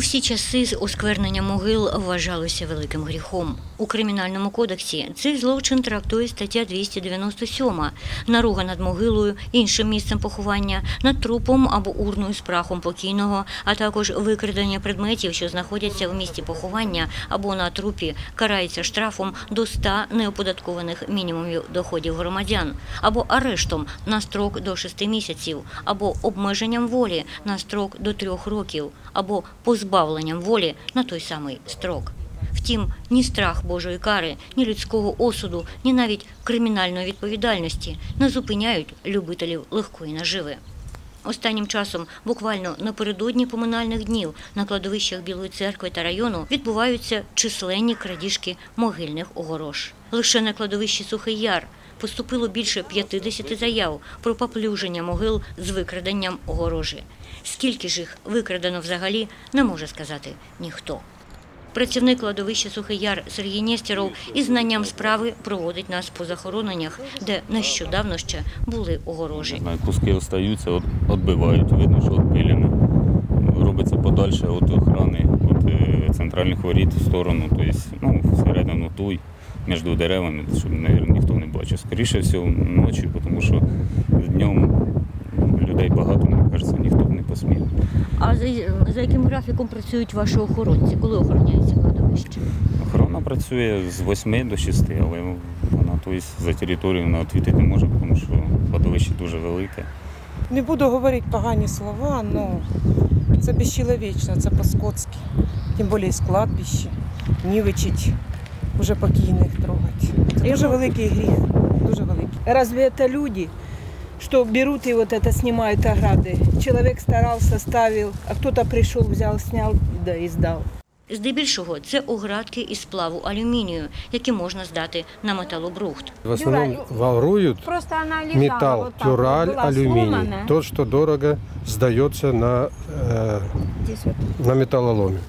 всі часи осквернення могил вважалося великим гріхом. У кримінальному кодексі цей злочин трактує стаття 297 – наруга над могилою, іншим місцем поховання, над трупом або урною з прахом покійного, а також викрадення предметів, що знаходяться в місці поховання або на трупі, карається штрафом до 100 неоподаткованих мінімумів доходів громадян, або арештом на строк до 6 місяців, або обмеженням волі на строк до 3 років, або позбавленням волі на той самий строк. Втім, ні страх Божої кари, ні людського осуду, ні навіть кримінальної відповідальності не зупиняють любителів легкої наживи. Останнім часом, буквально напередодні поминальних днів, на кладовищах Білої церкви та району відбуваються численні крадіжки могильних огорож. Лише на кладовищі Сухий Яр поступило більше 50 заяв про поплюження могил з викраденням огорожі. Скільки ж їх викрадено взагалі, не може сказати ніхто. Працівник кладовища Сухий Яр Сергій Нєстєров із знанням справи проводить нас по захороненнях, де нещодавно ще були огорожі. Куски остаються, от, відбивають, видно, що відпилене. Робиться подальше від охорони, від е, центральних воріт в сторону, тобто, ну, всередину той, між деревами, щоб мабуть, ніхто не бачив. Скоріше всього ночі, тому що днем людей багато, мені кажеться, ніхто б не посмів. А за, за яким графіком працюють ваші охоронці? Коли охороняється кладовище? Охорона працює з 8 до 6, але вона тобто, за територію вона відвітити не може, тому що кладовище дуже велике. Не буду говорити погані слова, але це безчеловечно, це по-скотськи. Тим більше з кладбища, нівичить уже покійних трогати. Це дуже великий гріх, дуже великий. Разве это люди, что берут и вот это снимают ограды? Человек старался, ставил, а кто-то пришел, взял, снял, да и сдал. Здебільшого це оградки із сплаву алюмінію, які можна здати на металобрухт. В основном воруют Просто она лежала металл, вот так, тюраль, вот была алюминий. сломанная. То, что дорого сдается на, э, Здесь вот. на металлоломе.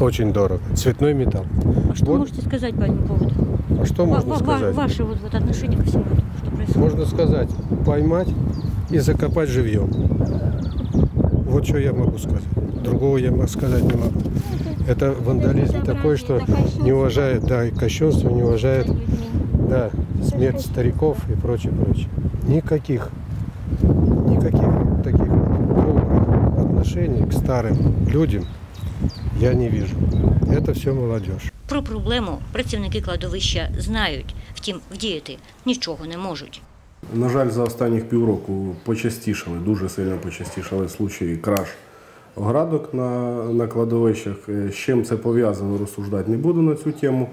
Очень дорого. Цветной металл. А что Вот. можете сказать по этому поводу? А что можно Ва- ва- сказать? Ваше вот, вот отношение ко всему этому, что происходит? Можно сказать, поймать и закопать живьем. Вот что я могу сказать. Другого я сказать не могу. Это вандализм такой, что не уважает, да, и кощунство не уважает, да, смерть стариков и прочее, прочее. Никаких, никаких таких добрых отношений к старым людям я не вижу. Это все молодежь. Про проблему працівники кладовища знають, втім, вдіяти нічого не можуть. На жаль, за останніх півроку почастішали, дуже сильно почастішали случаї краж оградок на, на кладовищах. Е, З чим це пов'язано, розсуждати не буду на цю тему.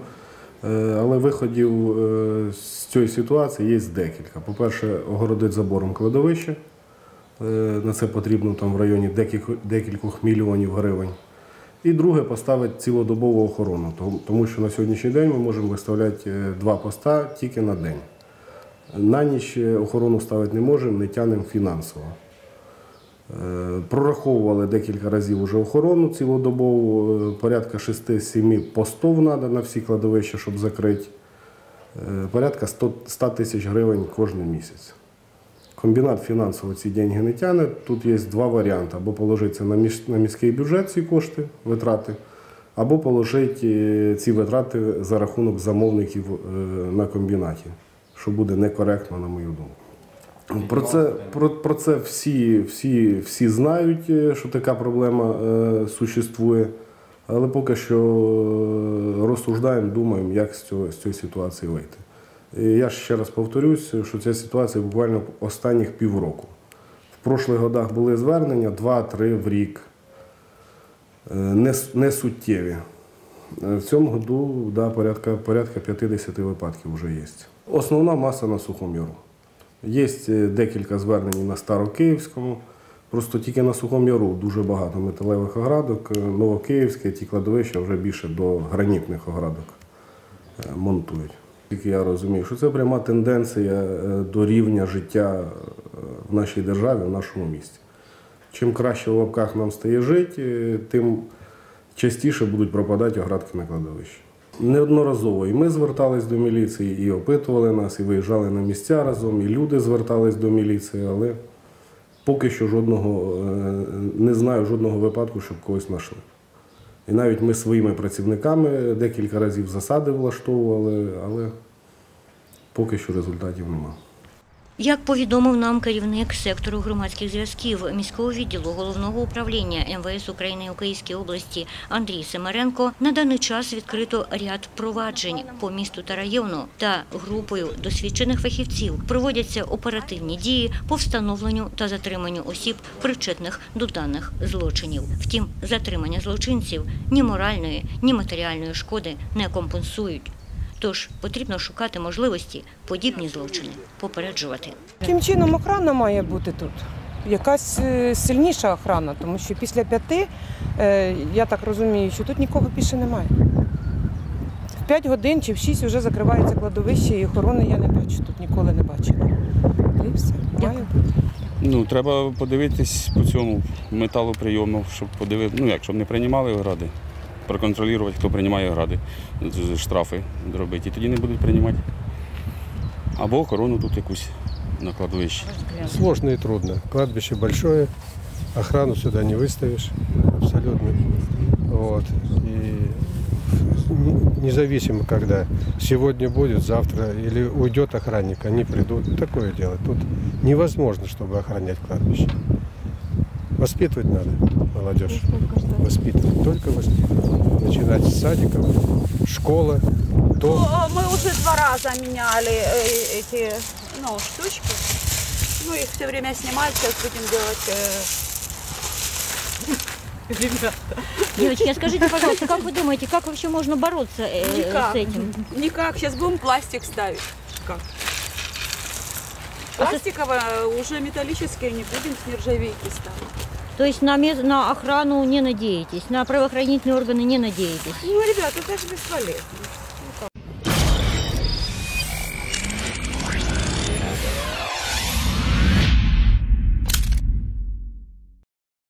Е, Але виходів е, з цієї ситуації є декілька. По-перше, огородить забором кладовище. На це потрібно там в районі декількох мільйонів гривень. І друге поставити цілодобову охорону, тому- що на сьогоднішній день ми можемо виставляти е, два поста тільки на день. На ніч охорону ставити не можемо, не тянемо фінансово. Е, Прораховували декілька разів уже охорону цілодобову, е, порядка 6-7 постів треба на всі кладовища, щоб закрити. Е, Порядка 100 100 тисяч гривень кожен місяць. Комбінат фінансово ці деньги не тягне. Тут є два варіанти: або положитися на на міський бюджет ці кошти, витрати, або положити е, ці витрати за рахунок замовників е, на комбінаті, що буде некоректно, на мою думку. Про це, про, про це всі, всі, всі знають, е, що така проблема е, существує, але поки що розсуждаємо, думаємо, як з цієї ситуації вийти. Я ще раз повторюсь, що ця ситуація буквально останніх півроку. В прошлих годах були звернення 2-3 в рік, е, не, суттєві. Е, В цьому году да, порядка, порядка 50 випадків вже є. Основна маса на Сухому Яру. Є е, декілька звернень на Старокиївському. Просто тільки на Сухому Яру дуже багато металевих оградок. Новокиївське, ті кладовища вже більше до гранітних оградок монтують. Тільки я розумію, що це пряма тенденція е, до рівня життя е, в нашій державі, в нашому місті. Чим краще в лапках нам стає жити, е, тим частіше будуть пропадати оградки на кладовищі. Неодноразово і ми звертались до міліції, і опитували нас, і виїжджали на місця разом, і люди звертались до міліції, але поки що жодного не знаю жодного випадку, щоб когось знайшли. І навіть ми своїми працівниками декілька разів засади влаштовували, але поки що результатів немає. Як повідомив нам керівник сектору громадських зв'язків міського відділу головного управління МВС України у Київській області Андрій Семеренко, на даний час відкрито ряд проваджень по місту та району та групою досвідчених фахівців проводяться оперативні дії по встановленню та затриманню осіб, причетних до даних злочинів. Втім, затримання злочинців ні моральної, ні матеріальної шкоди не компенсують. Тож потрібно шукати можливості подібні злочини попереджувати. Яким чином охрана має бути тут? Якась е, сильніша охрана, тому що після п'яти, е, я так розумію, що тут нікого більше немає. В п'ять годин чи в шість вже закривається кладовище, і охорони я не бачу, тут ніколи не бачила. І все, має бути. Ну, треба подивитись по цьому металоприйому, щоб подивити, ну як, щоб не приймали огради. Проконтролювати, хто приймає огради, з- з- штрафи зробити. І тоді не будуть приймати. Або охорону тут якусь на кладовищі. Сложно и трудно. Кладбище большое, охрану сюда не выставишь абсолютно. Вот. И не- независимо, когда сегодня будет, завтра или уйдет охранник, они придут. Такое дело. Тут невозможно, чтобы охранять кладбище. Воспитывать надо молодежь. Воспитывать, только воспитывать. Начинать с садиков, школа, то Ну, Мы уже два раза меняли э, эти ну, штучки. Ну, их все время снимают, сейчас будем делать... э, Девочки, а скажите, пожалуйста, как вы думаете, как вообще можно бороться э, Никак. с этим? Никак, сейчас будем пластик ставить. Как? Пластиковое, уже металлические не будем с нержавейки ставить. То есть на, мес- на охрану не надеетесь, на правоохранительные органы не надеетесь? Ну, ребята, это же бесполезно.